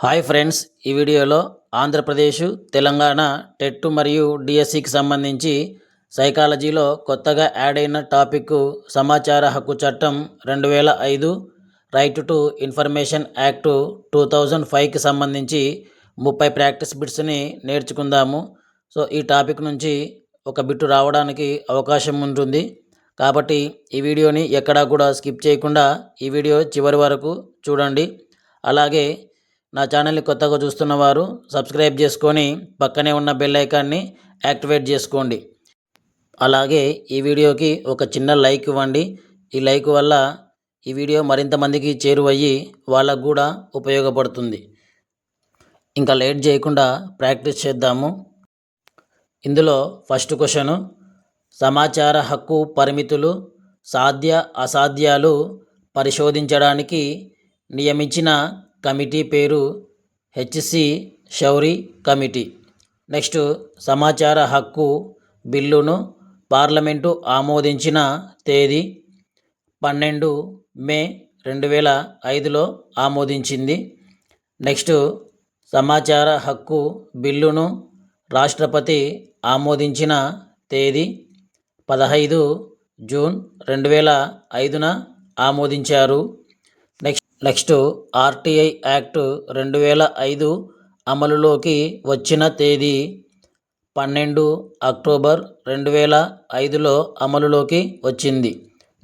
Hi friends ఈ వీడియోలో Andhra Pradesh Telangana TET మరియు డిఎస్సికి సంబంధించి సైకాలజీలో కొత్తగా యాడ్ అయిన టాపిక్ సమాచార హక్కు చట్టం రెండు వేల ఐదు right to information act two thousand ఫైవ్కి సంబంధించి ముప్పై ప్రాక్టీస్ బిట్స్ని నేర్చుకుందాము. సో ఈ టాపిక్ నుంచి ఒక బిట్ రావడానికి అవకాశం ఉంటుంది. కాబట్టి ఈ వీడియోని ఎక్కడా కూడా స్కిప్ చేయకుండా ఈ వీడియో చివరి వరకు చూడండి. అలాగే నా ఛానల్ని కొత్తగా చూస్తున్న వారు సబ్స్క్రైబ్ చేసుకొని పక్కనే ఉన్న బెల్ ఐకాన్ని యాక్టివేట్ చేసుకోండి. అలాగే ఈ వీడియోకి ఒక చిన్న లైక్ ఇవ్వండి. ఈ లైక్ వల్ల ఈ వీడియో మరింత మందికి చేరువయ్యి వాళ్ళకు కూడా ఉపయోగపడుతుంది. ఇంకా లేట్ చేయకుండా ప్రాక్టీస్ చేద్దాము. ఇందులో ఫస్ట్ క్వశ్చను సమాచార హక్కు పరిమితులు సాధ్య అసాధ్యాలు పరిశోధించడానికి నియమించిన కమిటీ పేరు హెచ్సి శౌరి కమిటీ. నెక్స్ట్ సమాచార హక్కు బిల్లును పార్లమెంటు ఆమోదించిన తేదీ పన్నెండు మే రెండు వేల ఐదులో ఆమోదించింది. నెక్స్ట్ సమాచార హక్కు బిల్లును రాష్ట్రపతి ఆమోదించిన తేదీ పదహైదు జూన్ రెండు వేల ఐదున ఆమోదించారు. నెక్స్ట్ నెక్స్ట్ ఆర్టీఐ యాక్ట్ రెండు వేల ఐదు అమలులోకి వచ్చిన తేదీ పన్నెండు అక్టోబర్ రెండు వేల ఐదులో అమలులోకి వచ్చింది.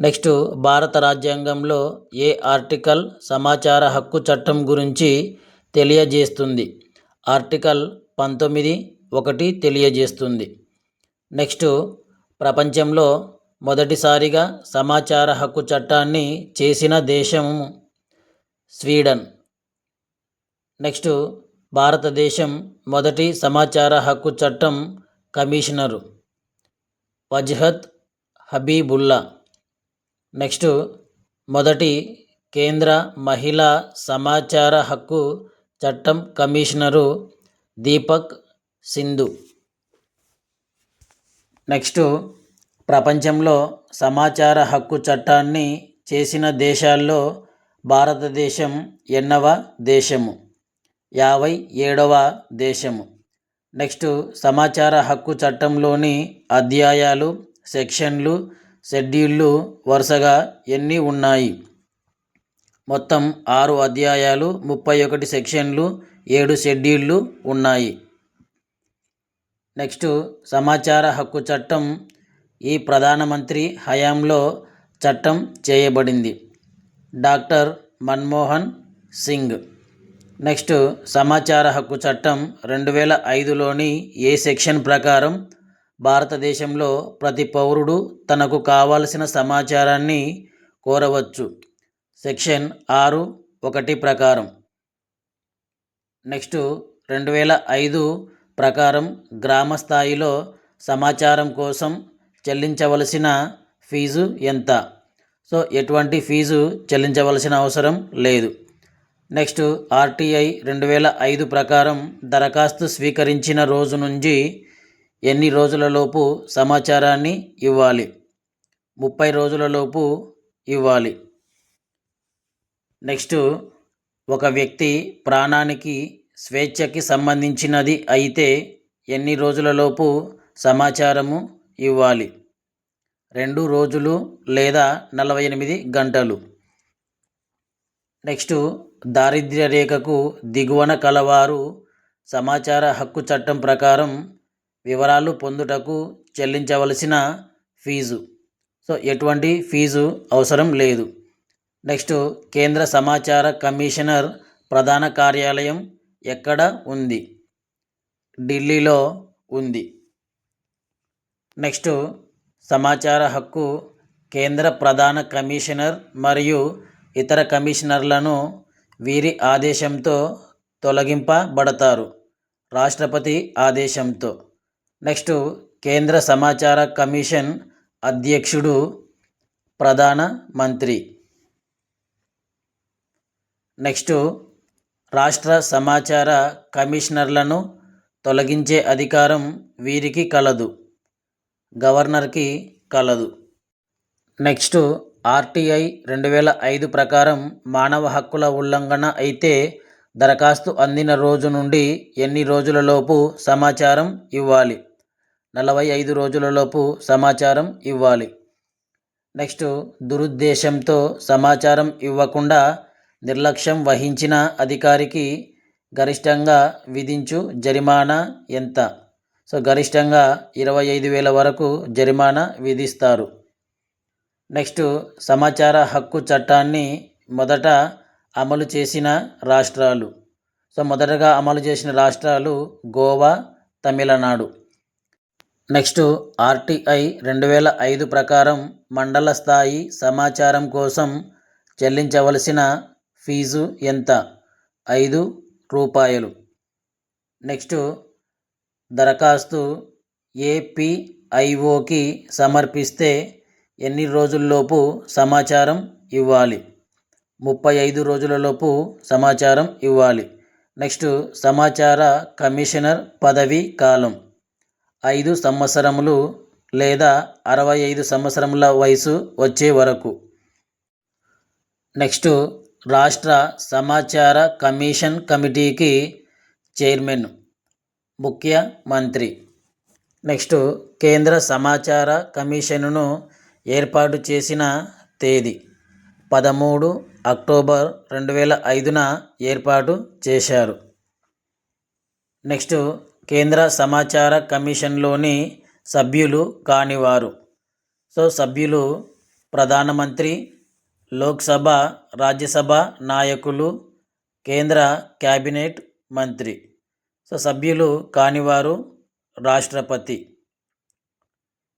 నెక్స్ట్ భారత రాజ్యాంగంలో ఏ ఆర్టికల్ సమాచార హక్కు చట్టం గురించి తెలియజేస్తుంది? ఆర్టికల్ పంతొమ్మిది ఒకటి తెలియజేస్తుంది. నెక్స్ట్ ప్రపంచంలో మొదటిసారిగా సమాచార హక్కు చట్టాన్ని చేసిన దేశం స్వీడన్. నెక్స్ట్ భారతదేశం మొదటి సమాచార హక్కు చట్టం కమిషనరు వజ్హత్ హబీబుల్లా. నెక్స్ట్ మొదటి కేంద్ర మహిళా సమాచార హక్కు చట్టం కమిషనరు దీపక్ సింధు. నెక్స్ట్ ప్రపంచంలో సమాచార హక్కు చట్టాన్ని చేసిన దేశాల్లో భారతదేశం ఎన్నవ దేశము? యాభై ఏడవ దేశము. నెక్స్ట్ సమాచార హక్కు చట్టంలోని అధ్యాయాలు సెక్షన్లు షెడ్యూళ్ళు వరుసగా ఎన్ని ఉన్నాయి? మొత్తం ఆరు అధ్యాయాలు ముప్పై ఒకటి సెక్షన్లు ఏడు షెడ్యూళ్ళు ఉన్నాయి. నెక్స్ట్ సమాచార హక్కు చట్టం ఈ ప్రధానమంత్రి హయాంలో చట్టం చేయబడింది. డాక్టర్ మన్మోహన్ సింగ్. నెక్స్ట్ సమాచార హక్కు చట్టం రెండు వేల ఐదులోని ఏ సెక్షన్ ప్రకారం భారతదేశంలో ప్రతి పౌరుడు తనకు కావాల్సిన సమాచారాన్ని కోరవచ్చు? సెక్షన్ ఆరు ఒకటి ప్రకారం. నెక్స్ట్ రెండు వేల ఐదు ప్రకారం గ్రామ స్థాయిలో సమాచారం కోసం చెల్లించవలసిన ఫీజు ఎంత? సో ఎటువంటి ఫీజు చెల్లించవలసిన అవసరం లేదు. నెక్స్ట్ ఆర్టీఐ రెండు వేల ఐదు ప్రకారం దరఖాస్తు స్వీకరించిన రోజు నుంచి ఎన్ని రోజులలోపు సమాచారాన్ని ఇవ్వాలి? ముప్పై రోజులలోపు ఇవ్వాలి. నెక్స్ట్ ఒక వ్యక్తి ప్రాణానికి స్వేచ్ఛకి సంబంధించినది అయితే ఎన్ని రోజులలోపు సమాచారము ఇవ్వాలి? రెండు రోజులు లేదా నలభై ఎనిమిది గంటలు. నెక్స్ట్ దారిద్ర్య రేఖకు దిగువన కలవారు సమాచార హక్కు చట్టం ప్రకారం వివరాలు పొందుటకు చెల్లించవలసిన ఫీజు. సో ఎటువంటి ఫీజు అవసరం లేదు. నెక్స్ట్ కేంద్ర సమాచార కమిషనర్ ప్రధాన కార్యాలయం ఎక్కడ ఉంది? ఢిల్లీలో ఉంది. నెక్స్ట్ సమాచార హక్కు కేంద్ర ప్రధాన కమిషనర్ మరియు ఇతర కమిషనర్లను వీరి ఆదేశంతో తొలగింపబడతారు. రాష్ట్రపతి ఆదేశంతో. నెక్స్ట్ కేంద్ర సమాచార కమిషన్ అధ్యక్షుడు ప్రధాన మంత్రి. నెక్స్ట్ రాష్ట్ర సమాచార కమిషనర్లను తొలగించే అధికారం వీరికి కలదు. గవర్నర్కి కలదు. నెక్స్ట్ ఆర్టీఐ రెండు వేల ఐదు ప్రకారం మానవ హక్కుల ఉల్లంఘన అయితే దరఖాస్తు అందిన రోజు నుండి ఎన్ని రోజులలోపు సమాచారం ఇవ్వాలి? నలభై ఐదు రోజులలోపు సమాచారం ఇవ్వాలి. నెక్స్ట్ దురుద్దేశంతో సమాచారం ఇవ్వకుండా నిర్లక్ష్యం వహించిన అధికారికి గరిష్టంగా విధించు జరిమానా ఎంత? సో గరిష్టంగా ఇరవై ఐదు వేల వరకు జరిమానా విధిస్తారు. నెక్స్ట్ సమాచార హక్కు చట్టాన్ని మొదట అమలు చేసిన రాష్ట్రాలు. సో మొదటగా అమలు చేసిన రాష్ట్రాలు గోవా తమిళనాడు. నెక్స్ట్ ఆర్టీఐ రెండు వేల ఐదు ప్రకారం మండల స్థాయి సమాచారం కోసం చెల్లించవలసిన ఫీజు ఎంత? ఐదు రూపాయలు. నెక్స్ట్ దరఖాస్తు ఏపిఐఓకి సమర్పిస్తే ఎన్ని రోజుల్లోపు సమాచారం ఇవ్వాలి? ముప్పై ఐదు రోజులలోపు సమాచారం ఇవ్వాలి. నెక్స్ట్ సమాచార కమిషనర్ పదవి కాలం. ఐదు సంవత్సరములు లేదా అరవై ఐదు సంవత్సరముల వయసు వచ్చే వరకు. నెక్స్ట్ రాష్ట్ర సమాచార కమిషన్ కమిటీకి చైర్మన్ ముఖ్యమంత్రి. నెక్స్ట్ కేంద్ర సమాచార కమిషన్ను ఏర్పాటు చేసిన తేదీ పదమూడు అక్టోబర్ రెండు వేల ఐదున ఏర్పాటు చేశారు. నెక్స్ట్ కేంద్ర సమాచార కమిషన్లోని సభ్యులు కానివారు. సో సభ్యులు ప్రధానమంత్రి లోక్సభ రాజ్యసభ నాయకులు కేంద్ర క్యాబినెట్ మంత్రి. సో సభ్యులు కానివారు రాష్ట్రపతి.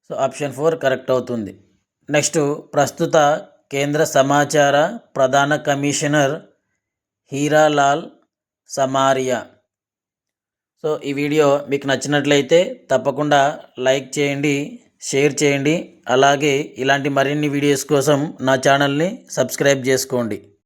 సో ఆప్షన్ ఫోర్ కరెక్ట్ అవుతుంది. నెక్స్ట్ ప్రస్తుత కేంద్ర సమాచార ప్రధాన కమిషనర్ హీరాలాల్ సమారియా. సో ఈ వీడియో మీకు నచ్చినట్లయితే తప్పకుండా లైక్ చేయండి షేర్ చేయండి. అలాగే ఇలాంటి మరిన్ని వీడియోస్ కోసం నా ఛానల్ని సబ్స్క్రైబ్ చేసుకోండి.